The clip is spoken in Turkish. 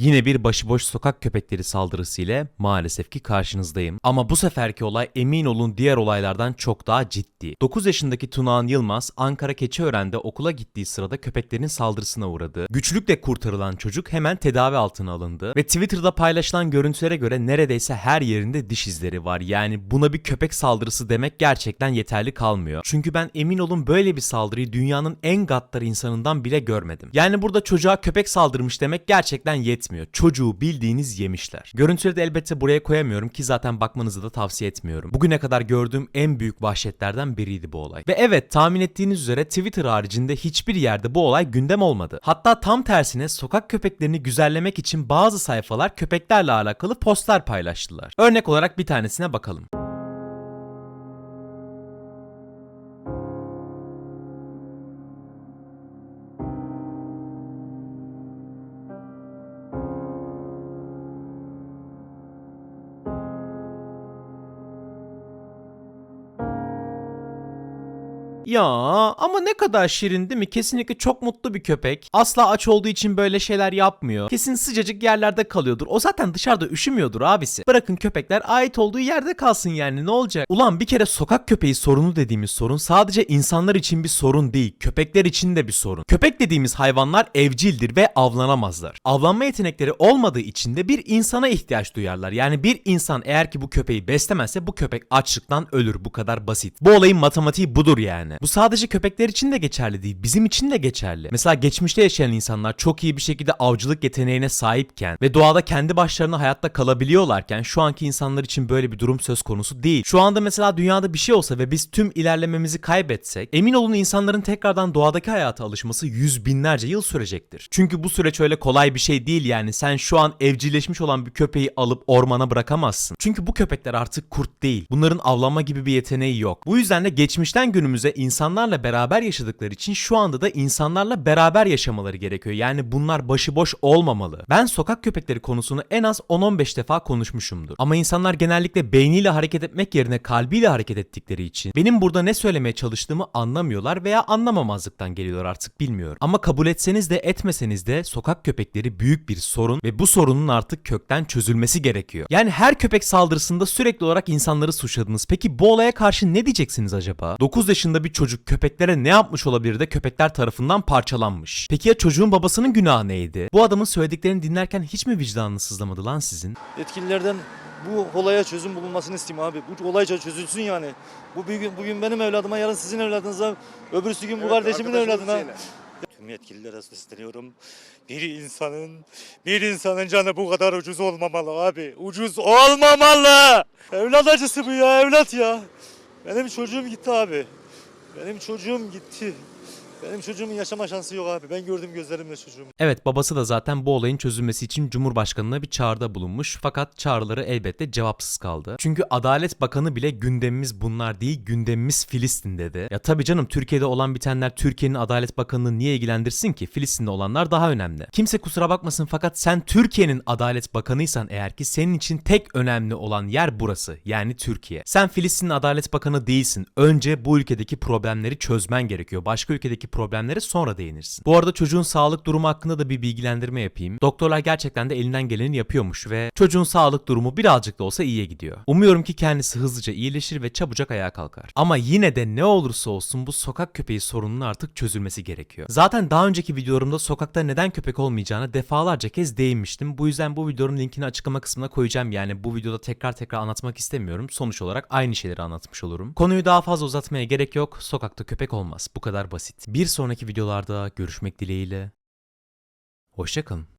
Yine bir başıboş sokak köpekleri saldırısı ile maalesef ki karşınızdayım. Ama bu seferki olay emin olun diğer olaylardan çok daha ciddi. 9 yaşındaki Tunağan Yılmaz Ankara Keçiören'de okula gittiği sırada köpeklerin saldırısına uğradı. Güçlükle kurtarılan çocuk hemen tedavi altına alındı ve Twitter'da paylaşılan görüntülere göre neredeyse her yerinde diş izleri var. Yani buna bir köpek saldırısı demek gerçekten yeterli kalmıyor. Çünkü ben emin olun böyle bir saldırıyı dünyanın en gaddar insanından bile görmedim. Yani burada çocuğa köpek saldırmış demek gerçekten yetmiyor. Çocuğu bildiğiniz yemişler. Görüntüleri de elbette buraya koyamıyorum ki zaten bakmanızı da tavsiye etmiyorum. Bugüne kadar gördüğüm en büyük vahşetlerden biriydi bu olay. Ve evet tahmin ettiğiniz üzere Twitter haricinde hiçbir yerde bu olay gündem olmadı. Hatta tam tersine sokak köpeklerini güzellemek için bazı sayfalar köpeklerle alakalı postlar paylaştılar. Örnek olarak bir tanesine bakalım. Ya ama ne kadar şirin değil mi? Kesinlikle çok mutlu bir köpek. Asla aç olduğu için böyle şeyler yapmıyor. Kesin sıcacık yerlerde kalıyordur. O zaten dışarıda üşümüyordur abisi. Bırakın köpekler ait olduğu yerde kalsın yani ne olacak? Ulan bir kere sokak köpeği sorunu dediğimiz sorun sadece insanlar için bir sorun değil. Köpekler için de bir sorun. Köpek dediğimiz hayvanlar evcildir ve avlanamazlar. Avlanma yetenekleri olmadığı için de bir insana ihtiyaç duyarlar. Yani bir insan eğer ki bu köpeği beslemezse bu köpek açlıktan ölür. Bu kadar basit. Bu olayın matematiği budur yani. Bu sadece köpekler için de geçerli değil. Bizim için de geçerli. Mesela geçmişte yaşayan insanlar çok iyi bir şekilde avcılık yeteneğine sahipken ve doğada kendi başlarına hayatta kalabiliyorlarken şu anki insanlar için böyle bir durum söz konusu değil. Şu anda mesela dünyada bir şey olsa ve biz tüm ilerlememizi kaybetsek emin olun insanların tekrardan doğadaki hayata alışması yüz binlerce yıl sürecektir. Çünkü bu süreç öyle kolay bir şey değil yani sen şu an evcilleşmiş olan bir köpeği alıp ormana bırakamazsın. Çünkü bu köpekler artık kurt değil. Bunların avlanma gibi bir yeteneği yok. Bu yüzden de geçmişten günümüze insanlarla beraber yaşadıkları için şu anda da insanlarla beraber yaşamaları gerekiyor. Yani bunlar başıboş olmamalı. Ben sokak köpekleri konusunu en az 10-15 defa konuşmuşumdur. Ama insanlar genellikle beyniyle hareket etmek yerine kalbiyle hareket ettikleri için benim burada ne söylemeye çalıştığımı anlamıyorlar veya anlamamazlıktan geliyorlar artık bilmiyorum. Ama kabul etseniz de etmeseniz de sokak köpekleri büyük bir sorun ve bu sorunun artık kökten çözülmesi gerekiyor. Yani her köpek saldırısında sürekli olarak insanları suçladınız. Peki bu olaya karşı ne diyeceksiniz acaba? 9 yaşında bir çocuk köpeklere ne yapmış olabilir de köpekler tarafından parçalanmış. Peki ya çocuğun babasının günahı neydi? Bu adamın söylediklerini dinlerken hiç mi vicdanınız sızlamadı lan sizin? yetkililerden bu olaya çözüm bulunmasını isteyeyim abi. Bu olay çözülsün yani. Bu bugün, bugün benim evladıma, yarın sizin evladınıza, öbürsü gün bu kardeşimin evladına. Tüm yetkililere sesleniyorum. Bir insanın, bir insanın canı bu kadar ucuz olmamalı abi. Ucuz olmamalı. Evlat acısı bu ya, evlat ya. Benim çocuğum gitti abi. Benim çocuğum gitti. Benim çocuğumun yaşama şansı yok abi. Ben gördüm gözlerimle çocuğumu. Evet babası da zaten bu olayın çözülmesi için Cumhurbaşkanı'na bir çağrıda bulunmuş fakat çağrıları elbette cevapsız kaldı. Çünkü Adalet Bakanı bile gündemimiz bunlar değil gündemimiz Filistin dedi. Ya tabii canım Türkiye'de olan bitenler Türkiye'nin Adalet Bakanı'nı niye ilgilendirsin ki? Filistin'de olanlar daha önemli. Kimse kusura bakmasın fakat sen Türkiye'nin Adalet Bakanıysan eğer ki senin için tek önemli olan yer burası yani Türkiye. Sen Filistin'in Adalet Bakanı değilsin. Önce bu ülkedeki problemleri çözmen gerekiyor. Başka ülkedeki problemlere sonra değinirsin. Bu arada çocuğun sağlık durumu hakkında da bir bilgilendirme yapayım. Doktorlar gerçekten de elinden geleni yapıyormuş ve çocuğun sağlık durumu birazcık da olsa iyiye gidiyor. Umuyorum ki kendisi hızlıca iyileşir ve çabucak ayağa kalkar. Ama yine de ne olursa olsun bu sokak köpeği sorununun artık çözülmesi gerekiyor. Zaten daha önceki videolarımda sokakta neden köpek olmayacağına defalarca kez değinmiştim. Bu yüzden bu videonun linkini açıklama kısmına koyacağım. Yani bu videoda tekrar tekrar anlatmak istemiyorum. Sonuç olarak aynı şeyleri anlatmış olurum. Konuyu daha fazla uzatmaya gerek yok. Sokakta köpek olmaz. Bu kadar basit. Bir sonraki videolarda görüşmek dileğiyle. Hoşçakalın.